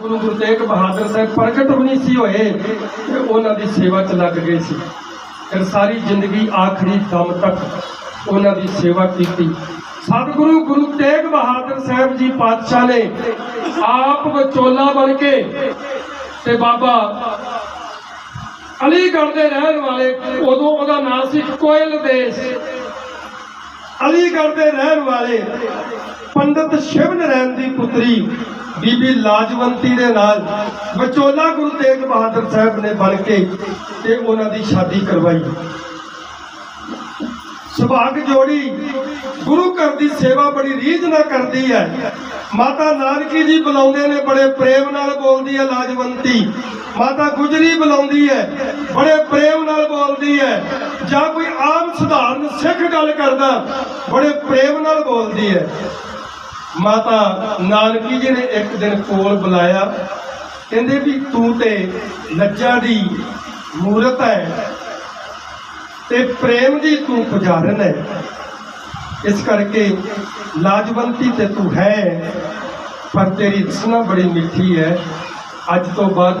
ਗੁਰੂ ਗੁਰੂ ਤੇਗ ਬਹਾਦਰ ਸਾਹਿਬ ਪ੍ਰਗਟ ਵੀ ਨਹੀਂ ਸੀ ਹੋਏ, ਤੇ ਉਹਨਾਂ ਦੀ ਸੇਵਾ 'ਚ ਲੱਗ ਗਏ ਸੀ। ਫਿਰ ਸਾਰੀ ਜ਼ਿੰਦਗੀ ਆਖਰੀ ਦਮ ਤੱਕ ਉਹਨਾਂ ਦੀ ਸੇਵਾ ਕੀਤੀ। ਸਤਿਗੁਰੂ, ਗੁਰੂ ਤੇਗ ਬਹਾਦਰ ਸਾਹਿਬ ਜੀ ਪਾਤਸ਼ਾਹ ਨੇ ਆਪ ਵਿਚੋਲਾ ਬਣ ਕੇ ਤੇ ਬਾਬਾ ਅਲੀਗੜ੍ਹ ਦੇ ਰਹਿਣ ਵਾਲੇ, ਉਦੋਂ ਉਹਦਾ ਨਾਮ ਸੀ ਕੋਇਲ ਦੇਸ਼। ਅਲੀਗੜ੍ਹ ਦੇ ਰਹਿਣ ਵਾਲੇ ਪੰਡਤ ਸ਼ਿਵ ਨਰੈਣ ਦੀ ਪੁੱਤਰੀ ਬੀਬੀ ਲਾਜਵੰਤੀ ਦੇ ਨਾਲ ਵਿਚੋਲਾ ਗੁਰੂ ਤੇਗ ਬਹਾਦਰ ਸਾਹਿਬ ਨੇ ਬਣ ਕੇ ਤੇ ਉਹਨਾਂ ਦੀ ਸ਼ਾਦੀ ਕਰਵਾਈ। ਸੁਭਾਗ ਜੋੜੀ ਗੁਰੂ ਘਰ ਦੀ ਸੇਵਾ ਬੜੀ ਰੀਝ ਨਾਲ ਕਰਦੀ ਹੈ। ਮਾਤਾ ਨਾਨਕੀ ਜੀ ਬੁਲਾਉਂਦੇ ਨੇ, ਬੜੇ ਪ੍ਰੇਮ ਨਾਲ ਬੋਲਦੀ ਹੈ ਲਾਜਵੰਤੀ। ਮਾਤਾ ਗੁਜਰੀ ਬੁਲਾਉਂਦੀ ਹੈ, ਬੜੇ ਪ੍ਰੇਮ ਨਾਲ ਬੋਲਦੀ ਹੈ। ਜਾਂ ਕੋਈ ਆਮ ਸਧਾਰਨ ਸਿੱਖ ਗੱਲ ਕਰਦਾ, ਬੜੇ ਪ੍ਰੇਮ ਨਾਲ ਬੋਲਦੀ ਹੈ। ਮਾਤਾ ਨਾਨਕੀ ਜੀ ਨੇ ਇੱਕ ਦਿਨ ਕੋਲ ਬੁਲਾਇਆ, ਕਹਿੰਦੇ ਵੀ ਤੂੰ ਤੇ ਲੱਜਾ ਦੀ ਮੂਰਤ ਹੈ ਤੇ ਪ੍ਰੇਮ ਦੀ ਤੂੰ ਪੁਜਾਰਨ ਹੈ। ਇਸ ਕਰਕੇ ਲਾਜਵੰਤੀ ਤੇ ਤੂੰ ਹੈ, ਪਰ ਤੇਰੀ ਰਸਨਾ ਬੜੀ ਮਿੱਠੀ ਹੈ। ਅੱਜ ਤੋਂ ਬਾਅਦ